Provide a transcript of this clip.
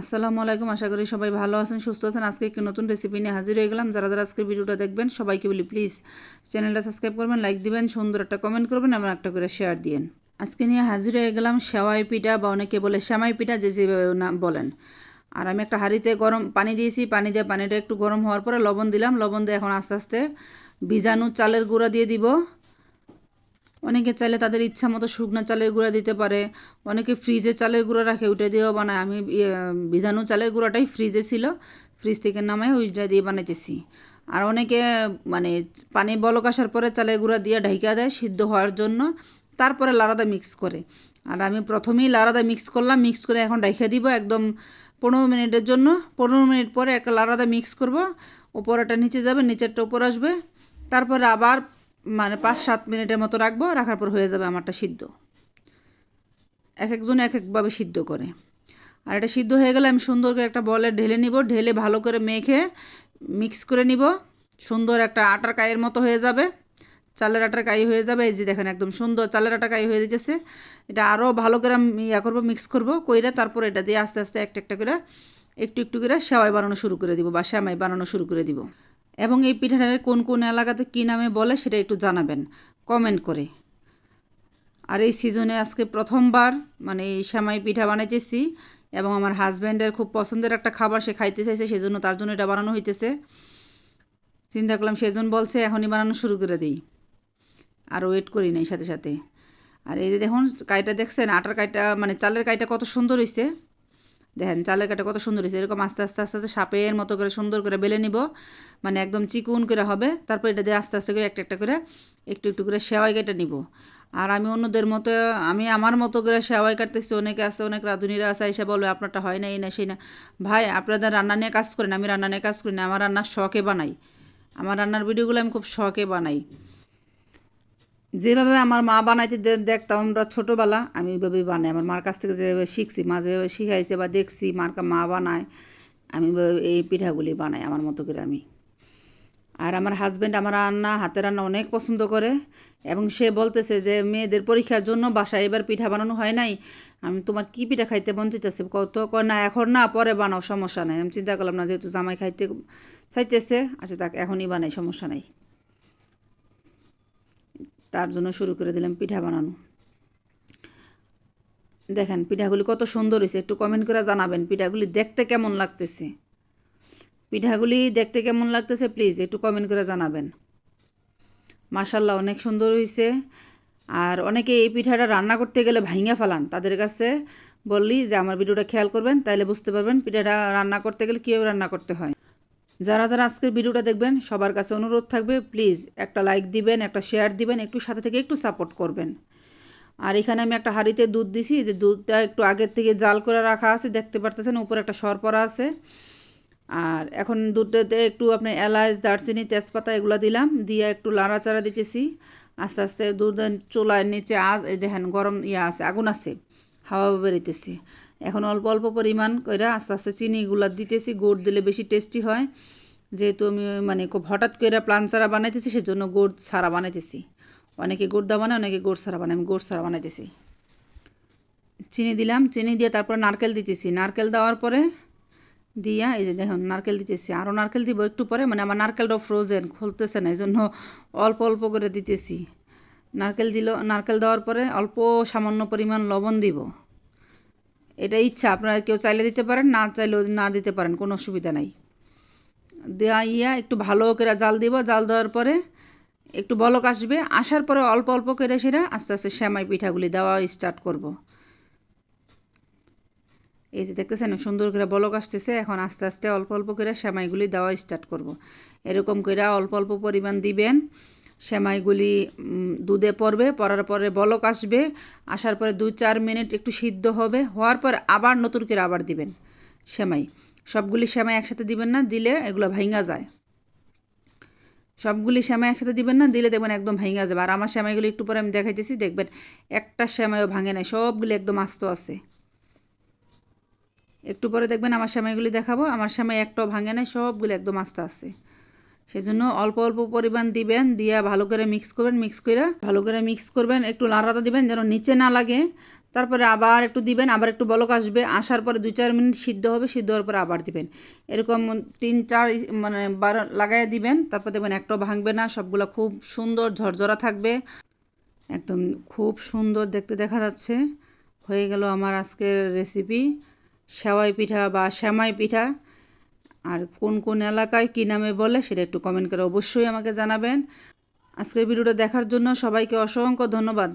আসসালামু আলাইকুম, আশা করি সবাই ভালো আছেন, সুস্থ আছেন। আজকে একটি নতুন রেসিপি নিয়ে হাজির হয়ে গেলাম। যারা যারা আজকের ভিডিওটা দেখবেন, সবাইকে বলি প্লিজ চ্যানেলটা সাবস্ক্রাইব করবেন লাইক দিবেন, সুন্দর একটা কমেন্ট করবেন এবং একটা করে শেয়ার দিয়েন। আজকে নিয়ে হাজির হয়ে গেলাম সেওয়াই পিঠা, বা অনেকে বলে শ্যামাই পিঠা, যে যেভাবে বলেন। আর আমি একটা হাঁড়িতে গরম পানি দিয়েছি, পানি দিয়ে পানিটা একটু গরম হওয়ার পরে লবণ দিলাম। লবণ দিয়ে এখন আস্তে আস্তে ভিজানো চালের গুঁড়া দিয়ে দিব। অনেকে চাইলে তাদের ইচ্ছা মতো শুকনো চালের গুঁড়া দিতে পারে, অনেকে ফ্রিজে চালের গুঁড়া রাখে, ওইটা দিয়েও বানায়। আমি ভিজানো চালের গুঁড়াটাই ফ্রিজে ছিল ফ্রিজ থেকে নামায় ওইটা দিয়ে বানাইতেছি। আর অনেকে মানে পানি বলক আসার পরে চালের গুঁড়া দিয়ে ঢাইকা দেয় সিদ্ধ হওয়ার জন্য, তারপরে লারাদা মিক্স করে। আর আমি প্রথমেই লারাদা মিক্স করলাম মিক্স করে এখন ঢাইকা দিব একদম পনেরো মিনিটের জন্য। পনেরো মিনিট পরে একটা লারাদা মিক্স করব উপরেটা নিচে যাবে, নিচেরটা উপর আসবে। তারপরে আবার মানে পাঁচ, সাত মিনিটের মতো রাখব, রাখার পর হয়ে যাবে আমারটা সিদ্ধ। এক একজন এক একভাবে সিদ্ধ করে। আর এটা সিদ্ধ হয়ে গেলে আমি সুন্দর করে একটা বলে ঢেলে নিব, ঢেলে ভালো করে মেখে মিক্স করে নিব। সুন্দর একটা আটার কায়ের মতো হয়ে যাবে। চালের আটার কাই হয়ে যাবে, এই যে দেখেন একদম সুন্দর চালের আটা কাই হয়ে যেতেছে এটা আরও ভালো করে ইয়া করব মিক্স করব, কইরে তারপর এটা দিয়ে আস্তে আস্তে একটা একটা করে একটু একটু করে সেওয়াই বানানো শুরু করে দিব বা শ্যামাই বানানো শুরু করে দিব। এবং এই পিঠাটা কোন কোন এলাকাতে কী নামে বলে সেটা একটু জানাবেন কমেন্ট করে। আর এই সিজনে আজকে প্রথমবার মানে এই শ্যামাই পিঠা বানাইতেছি এবং আমার হাজব্যান্ডের খুব পছন্দের একটা খাবার সে খাইতে চাইছে, সেজন্য তার জন্য এটা বানানো হইতেছে। চিন্তা করলাম সেজন বলছে, এখনই বানানো শুরু করে দিই। আর ওয়েট করি নাই সাথে সাথে। আর এই যে দেখুন কাইটা দেখছেন, আটার কাইটা মানে চালের কাইটা কত সুন্দর হয়েছে দেখেন, চালের কাটা কত সুন্দর হয়েছে। এরকম আস্তে আস্তে আস্তে আস্তে সাপের মতো করে সুন্দর করে বেলে নিব। মানে একদম চিকুন করে হবে। তারপর এটা দিয়ে আস্তে আস্তে করে একটা একটা করে একটু একটু করে সেওয়াই কেটে নিব। আর আমি অন্যদের মতো, আমি আমার মতো করে সেওয়াই কাটতেছি। অনেকে আছে, অনেক রাঁধুনিরা আছে, এসে বলবে আপনারটা হয় না, এই না, সেই না। ভাই, আপনাদের রান্না নিয়ে কাজ করেন, আমি রান্না নিয়ে কাজ করি না। আমার রান্নার শখে বানাই। আমার রান্নার ভিডিওগুলো আমি খুব শখে বানাই। যেভাবে আমার মা বানাইতে দেখতাম আমরা ছোটোবেলা, আমি ওইভাবেই বানাই। আমার মার কাছ থেকে যেভাবে শিখছি, মা যেভাবে শিখাইছে বা দেখছি মার মা বানায়, আমি এই পিঠাগুলি বানাই আমার মতো করে আমি। আর আমার হাজব্যান্ড আমার রান্না, হাতের রান্না অনেক পছন্দ করে এবং সে বলতেছে যে, মেয়েদের পরীক্ষার জন্য বাসায় এবার পিঠা বানানো হয় নাই। আমি তোমার কি পিঠা খাইতে চাইতেছে? কত না, এখন না, পরে বানাও, সমস্যা নাই। আমি চিন্তা করলাম, না, যেহেতু জামাই খাইতে চাইতেছে আচ্ছা তাকে, এখনই বানাই, সমস্যা নাই। তার জন্য শুরু করে দিলাম পিঠা বানানো। দেখেন পিঠাগুলি কত সুন্দর হয়েছে, একটু কমেন্ট করে জানাবেন পিঠাগুলি দেখতে কেমন লাগতেছে। পিঠাগুলি দেখতে কেমন লাগতেছে প্লিজ একটু কমেন্ট করে জানাবেন। মাসাল্লাহ অনেক সুন্দর হয়েছে। আর অনেকে এই পিঠাটা রান্না করতে গেলে ভাইঙা ফেলান। তাদের কাছে বললি যে, আমার ভিডিওটা খেয়াল করবেন, তাইলে বুঝতে পারবেন পিঠাটা রান্না করতে গেলে কীভাবে রান্না করতে হয়। যারা যারা আজকের ভিডিওটা দেখবেন, সবার কাছে অনুরোধ থাকবে প্লিজ একটা লাইক দিবেন, একটা শেয়ার দিবেন, একটু সাথে থেকে একটু সাপোর্ট করবেন। আর এখানে আমি একটা হাঁড়িতে দুধ দিছি, যে দুধটা একটু আগের থেকে জাল করে রাখা আছে, দেখতে পারতেছেন, উপরে একটা সর পরা আছে। আর এখন দুধটাতে একটু আপনি এলাচ, দারচিনি, তেজপাতা এগুলো দিলাম, দিয়ে একটু লাড়াচাড়া দিতেছি। আস্তে আস্তে দুধ চুলার নিচে আজ দেখেন গরম ইয়ে আছে, আগুন আছে। হাওয়া বেরিতেছে এখন অল্প অল্প পরিমাণ করে আস্তে আস্তে চিনিগুলো দিতেছি, গুড় দিলে বেশি টেস্টি হয়। যেহেতু আমি মানে খুব হঠাৎ করে প্লান ছাড়া বানাইতেছি, সেজন্য গুড় ছাড়া বানাইতেছি। অনেকে গুড় দা বানায়, অনেকে গুড় ছাড়া বানায়, আমি গুড় ছাড়া বানাইতেছি। চিনি দিলাম, চিনি দিয়ে তারপর নারকেল দিতেছি। নারকেল দেওয়ার পরে দিয়া, এই যে দেখুন, নারকেল দিতেছি। আরও নারকেল দিব একটু পরে মানে আমার নারকেলটাও ফ্রোজেন খুলতেছে না এই জন্য অল্প অল্প করে দিতেছি। নারকেল দিল, নারকেল দেওয়ার পরে অল্প সামান্য পরিমাণ লবণ দিব। এটা ইচ্ছা, আপনারা কেউ চাইলে দিতে পারেন, না চাইলেও না দিতে পারেন, কোনো অসুবিধা নাই। দেওয়া ইয়া, একটু ভালো করে জাল দিব, জাল দেওয়ার পরে একটু বলক আসবে, আসার পরে অল্প অল্প করে সেটা আস্তে আস্তে শ্যামাই পিঠাগুলি দেওয়া স্টার্ট করব। এই যে দেখতেছেন, সুন্দর করে বলক আসতেছে, এখন আস্তে আস্তে অল্প অল্প করে শ্যামাইগুলি দেওয়া স্টার্ট করব। এরকম করে অল্প অল্প পরিমাণ দিবেন সেমাইগুলি দুধে পড়বে, পড়ার পরে বলক আসবে, আসার পরে দু চার মিনিট একটু সিদ্ধ হবে, হওয়ার পর আবার নতুন করে আবার দিবেন সেমাই। সবগুলি সেমাই একসাথে দিবেন না, দিলে এগুলো ভাইঙ্গা যায়। সবগুলি সেমাই একসাথে দিবেন না, দিলে দেখবেন একদম ভাইঙ্গা যাবে। আর আমার সেমাইগুলি একটু পরে আমি দেখাইতেছি, দেখবেন একটা সেমাইও ভাঙে নাই, সবগুলি একদম আস্ত আছে। একটু পরে দেখবেন আমার সেমাইগুলি দেখাবো, আমার সেমাই একটাও ভাঙে নাই, সবগুলি একদম আস্তে আছে। সেজন্য অল্প অল্প পরিমাণ দিবেন, দিয়া ভালো করে মিক্স করবেন মিক্স করে ভালো করে মিক্স করবেন, একটু লাড়াতে দিবেন যেন নিচে না লাগে। তারপরে আবার একটু দিবেন, আবার একটু বলক আসবে, আসার পরে দুই চার মিনিট সিদ্ধ হবে, সিদ্ধ হওয়ার পরে আবার দিবেন। এরকম তিন চার মানে বার লাগাইয়া দিবেন, তারপর দেখবেন একটাও ভাঙবে না, সবগুলো খুব সুন্দর ঝরঝরা থাকবে। একদম খুব সুন্দর দেখতে দেখা যাচ্ছে। হয়ে গেল আমার আজকের রেসিপি সেওয়াই পিঠা বা শ্যামাই পিঠা। আর কোন কোন এলাকায় কি নামে বলে সেটা একটু কমেন্ট করে অবশ্যই আমাকে জানাবেন। আজকের ভিডিওটা দেখার জন্য সবাইকে অসংখ্য ধন্যবাদ।